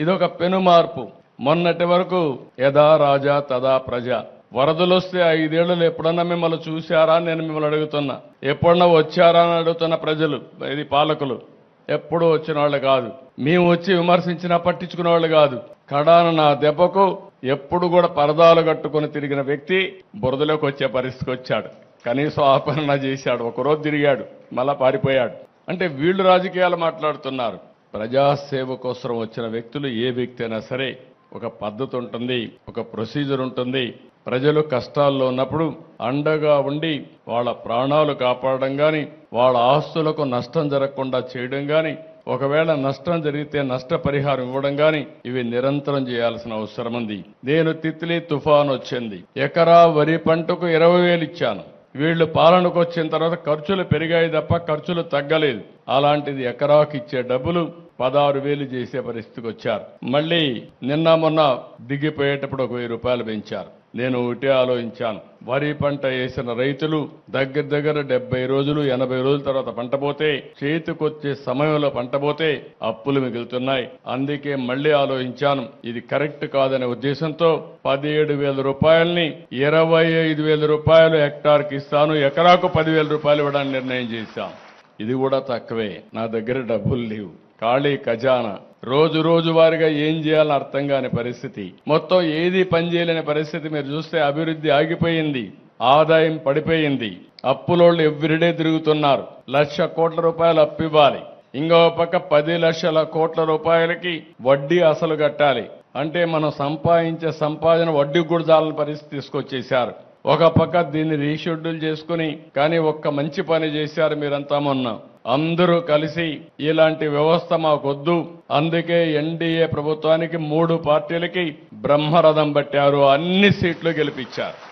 ఇదొక పెనుమార్పు. మొన్నటి వరకు యథా రాజా తదా ప్రజ. వరదలు వస్తే ఐదేళ్ళలో ఎప్పుడన్నా మిమ్మల్ని చూశారా అని నేను మిమ్మల్ని అడుగుతున్నా. ఎప్పుడన్నా వచ్చారా అని అడుగుతున్న ప్రజలు ఇది పాలకులు. ఎప్పుడు వచ్చిన వాళ్ళు కాదు. మేము వచ్చి విమర్శించినా పట్టించుకునే వాళ్ళు కాదు. కడాన నా దెబ్బకు ఎప్పుడు కూడా పరదాలు కట్టుకొని తిరిగిన వ్యక్తి బురదలోకి వచ్చే పరిస్థితికి వచ్చాడు. కనీసం ఆపరణ చేశాడు. ఒకరోజు తిరిగాడు. మళ్ళా పారిపోయాడు. అంటే వీళ్ళు రాజకీయాలు మాట్లాడుతున్నారు. ప్రజాసేవ కోసం వచ్చిన వ్యక్తులు ఏ వ్యక్తి అయినా సరే ఒక పద్ధతి ఉంటుంది ఒక ప్రొసీజర్ ఉంటుంది. ప్రజలు కష్టాల్లో ఉన్నప్పుడు అండగా ఉండి వాళ్ళ ప్రాణాలు కాపాడడం కానీ వాళ్ళ ఆస్తులకు నష్టం జరగకుండా చేయడం కానీ ఒకవేళ నష్టం జరిగితే నష్టపరిహారం ఇవ్వడం కానీ ఇవి నిరంతరం చేయాల్సిన అవసరం ఉంది. నేను తిత్లీ తుఫాన్ వచ్చింది. ఎకరా వరి పంటకు ఇరవై వేలు ఇచ్చాను. వీళ్ళు పాలనకు వచ్చిన తర్వాత ఖర్చులు పెరిగాయి తప్ప ఖర్చులు తగ్గలేదు. అలాంటిది ఎకరాకి ఇచ్చే డబ్బులు పదహారు వేలు చేసే పరిస్థితికి వచ్చారు. మళ్ళీ నిన్న మొన్న దిగిపోయేటప్పుడు ఒక వెయ్యి రూపాయలు పెంచారు. నేను ఒకటే ఆలోచించాను. వరి పంట వేసిన రైతులు దగ్గర దగ్గర డెబ్బై రోజులు ఎనభై రోజుల తర్వాత పంట పోతే చేతికొచ్చే సమయంలో పంట పోతే అప్పులు మిగులుతున్నాయి. అందుకే మళ్ళీ ఆలోచించాను. ఇది కరెక్ట్ కాదనే ఉద్దేశంతో పదిహేడు వేల రూపాయల్ని ఇరవై ఐదు వేల రూపాయలు హెక్టార్కి ఇస్తాను. ఎకరాకు పదివేల రూపాయలు ఇవ్వడానికి నిర్ణయం చేశాం. ఇది కూడా తక్కువే. నా దగ్గర డబ్బులు లేవు. ఖాళీ ఖజానా. రోజు రోజు వారిగా ఏం చేయాలని అర్థం కాని పరిస్థితి. మొత్తం ఏది పనిచేయలేని పరిస్థితి మీరు చూస్తే అభివృద్ధి ఆగిపోయింది. ఆదాయం పడిపోయింది. అప్పులోళ్ళు ఎవ్రీడే తిరుగుతున్నారు. లక్ష కోట్ల రూపాయలు అప్పు ఇవ్వాలి. ఇంకో పక్క పది లక్షల కోట్ల రూపాయలకి వడ్డీ అసలు కట్టాలి. అంటే మనం సంపాదించే సంపాదన వడ్డీ కూడా చాలని పరిస్థితి తీసుకొచ్చేశారు. ఒక పక్క దీన్ని రీషెడ్యూల్ చేసుకుని కానీ ఒక్క మంచి పని చేశారు మీరంతా మొన్న. అందరూ కలిసి ఇలాంటి వ్యవస్థ మాకొద్దు. అందుకే ఎన్డీఏ ప్రభుత్వానికి మూడు పార్టీలకి బ్రహ్మరథం పట్టారు. అన్ని సీట్లు గెలిపించారు.